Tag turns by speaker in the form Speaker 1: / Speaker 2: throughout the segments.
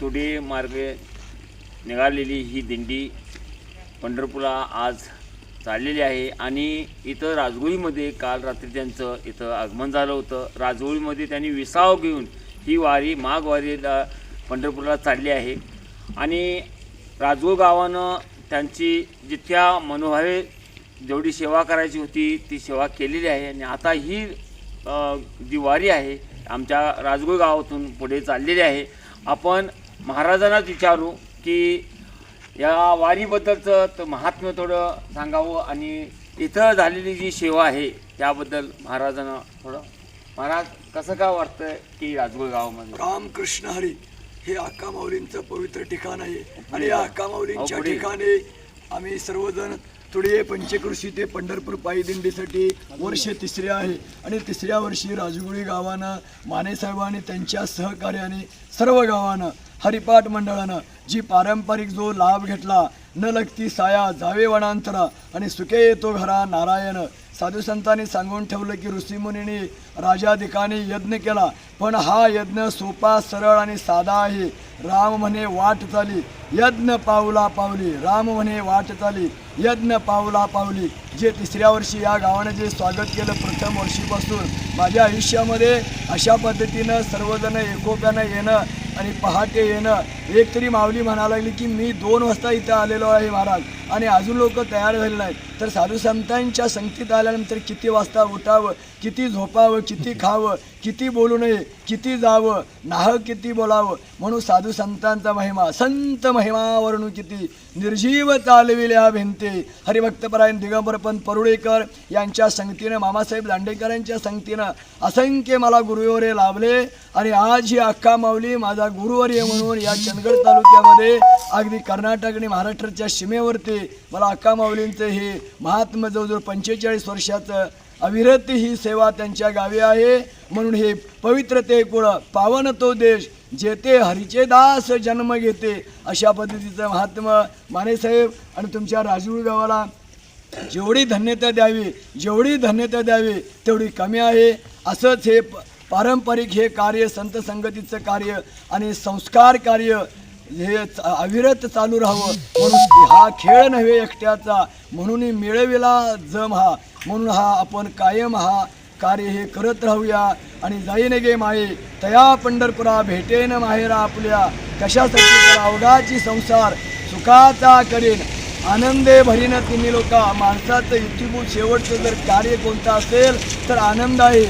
Speaker 1: तुडे मार्गे निघालेली ही दिंडी पंढरपूरला आज चाललेली आहे. आणि इथं राजगोळीमध्ये काल रात्री त्यांचं इथं आगमन झालं होतं. राजगोळीमध्ये त्यांनी विसाव घेऊन ही वारी माघवारीला पंढरपूरला चालली आहे. आणि राजगोळ गावानं त्यांची जितक्या मनोभावे जेवढी सेवा करायची होती ती सेवा केलेली आहे. आणि आता ही जी वारी आहे आमच्या राजगोळ गावातून पुढे चाललेली आहे. आपण महाराजांनाच विचारू की या वारीबद्दलचं तर महात्म्य थोडं सांगावं आणि इथं झालेली जी सेवा आहे त्याबद्दल महाराजांना थोडं महाराज कसं काय वाटतं की राजगोळ गावामध्ये?
Speaker 2: रामकृष्ण हरी हे अक्का माऊलींचं पवित्र ठिकाण आहे. आणि या अक्का माऊलींच्या. ठिकाणी आम्ही सर्वजण तुडे पंचकृषी ते पंढरपूर पायी दिंडीसाठी वर्ष तिसरे आहे. आणि तिसऱ्या वर्षी राजगुळी गावानं मानेसाहेबांनी त्यांच्या सहकार्याने सर्व गावानं हरिपाठ मंडळानं जी पारंपरिक जो लाभ घेतला न लगती साया जावे वनांतरा आणि सुके येतो घरा नारायण साधू संतांनी सांगून ठेवलं की ऋषीमुनींनी राजाधिकाने यज्ञ केला. पण हा यज्ञ सोपा सरळ आणि साधा आहे. राम म्हणे वाट चाली. यज्ञ पावला पावली राम म्हणे वाट चाली. यज्ञ पावला पावली जे तिसऱ्या वर्षी या गावानं जे स्वागत केलं प्रथम वर्षीपासून माझ्या आयुष्यामध्ये अशा पद्धतीनं सर्वजण एकोप्यानं येणं आणि पहाटे येणं. एक तरी माऊली म्हणायला लागली की मी दोन वाजता इथं आलेलो आहे महाराज आणि अजून लोक तयार झाले नाहीत तर साधू संतांच्या संगतीत आल्यानंतर किती वाजता उठावं किती झोपावं किती खावं किती बोलू नये किती जावं नाह किती बोलावं म्हणून साधू संतांचा महिमा संत महिमा वर्णू किती निर्जीव चालविल्या भिंते. हरिभक्तपरायण दिगंबरपंत परुळेकर यांच्या संगतीनं मामासाहेब दांडेकरांच्या संगतीनं असंख्य मला गुरुवरे लाभले. आणि आज ही अक्का माऊली माझा गुरुवर्य म्हणून या चंदगड तालुक्यामध्ये अगदी कर्नाटक आणि महाराष्ट्राच्या सीमेवरती मला अक्का माऊलींचं हे महात्मा जवळजवळ पंचेचाळीस वर्षाचं अविरत ही सेवा त्यांच्या गावी आहे. म्हणून हे पवित्र ते कुळ पावन तो देश जेथे हरिचे दास जन्म घेते अशा पद्धतीचं महात्मा मानेसाहेब आणि तुमच्या राजूळ गावाला जेवढी धन्यता द्यावी जेवढी धन्यता द्यावी तेवढी कमी आहे. असंच हे प- पारंपरिक हे कार्य संत संगतीचं कार्य आणि संस्कार कार्य हे अविरत चालू राहावं. म्हणून हा खेळ नव्हे एकट्याचा म्हणून मिळविला जम हा. म्हणून हा आपण कायम हा कार्य हे करत राहूया. आणि जाईन गे माये तया पंढरपुरा भेटेन माहेरा आपल्या. कशासाठी अवघाची संसार सुखाचा करेन. आनंदे भरीन तिन्ही लोक. माणसाचं इच्छिभूत शेवटचं जर कार्य कोणतं असेल तर आनंद आहे.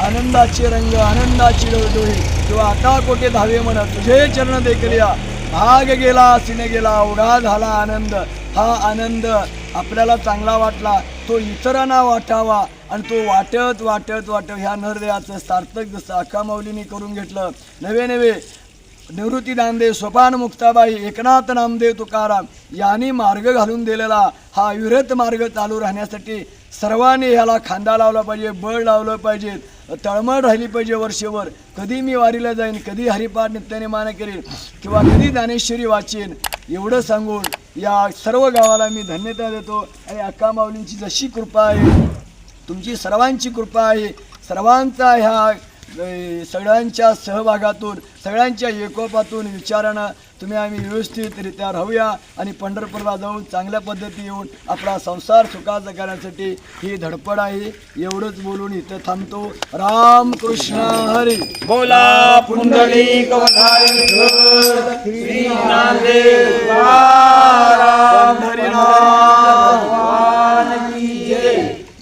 Speaker 2: आनंदाचे रंग आनंदाची डोही किंवा आता कोठे धावे म्हणत तुझे चरण देखलिया. भाग गेला सिने गेला उडा झाला आनंद. हा आनंद आपल्याला चांगला वाटला तो इतरांना वाटावा आणि तो वाटत वाटत वाटत ह्या नरदेहाचं सार्थक जसं अक्का माऊलीने करून घेतलं. नवे नवे. निवृत्ती नामदेव सोपान मुक्ताबाई एकनाथ नामदेव तुकाराम यांनी मार्ग घालून दिलेला हा अविरत मार्ग चालू राहण्यासाठी सर्वांनी ह्याला खांदा लावला पाहिजे बळ लावलं पाहिजेत तळमळ राहिली पाहिजे वर्षभर. कधी मी वारीला जाईन कधी हरिपाठ नित्याने मान करेन किंवा कधी ज्ञानेश्वरी वाचेन एवढं सांगून या सर्व गावाला मी धन्यता देतो. आणि अक्का माऊलींची जशी कृपा आहे तुमची सर्वांची कृपा आहे सर्वांचा ह्या सगळ्यांच्या सहभागातून सगळ्यांच्या एकोपातून विचारानं तुम्ही आम्ही व्यवस्थितरित्या राहूया आणि पंढरपूरला जाऊन चांगल्या पद्धती येऊन आपला संसार सुखाचा करण्यासाठी ही धडपड आहे. एवढंच बोलून इथं थांबतो. राम कृष्ण हरी.
Speaker 1: बोला पुंडलिक वधाय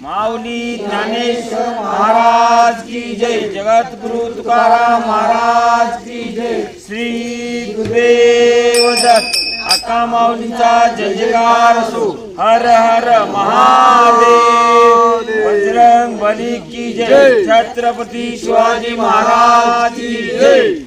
Speaker 1: माऊली ज्ञानेश्वर महाराज की जय. जगद्गुरु तुकाराम महाराज की जय. श्री गुरुदेव दत्त अक्का माऊलीचा जय जयकार असो. हर हर महादेव. बजरंग बली की जय. छत्रपती शिवाजी महाराज की जय.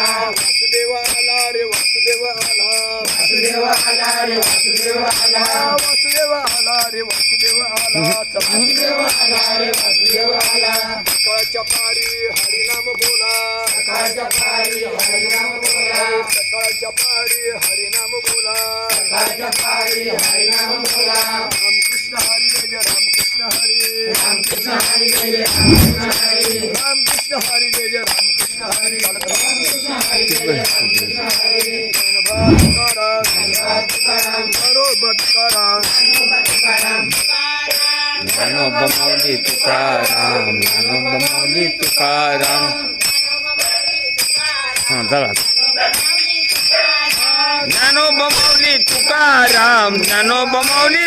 Speaker 2: वासुदेव आला रे वासुदेव आला वासुदेव आला रे वासुदेव आला वासुदेव आला रे वासुदेव आला वासुदेव आला रे वासुदेव आला सकाळच्या पारी हरिनाम बोला. सकाळच्या पारी हरिनाम बोला. सकाळच्या पारी हरिनाम बोला. सकाळच्या पारी हरिनाम बोला. तुकाराम बरोबर तुकाराम
Speaker 1: ज्ञानोबा माऊली तुकाराम ज्ञानोबा माऊली तुकाराम हा चला ज्ञानोबा माऊली तुकाराम ज्ञानोबा माऊली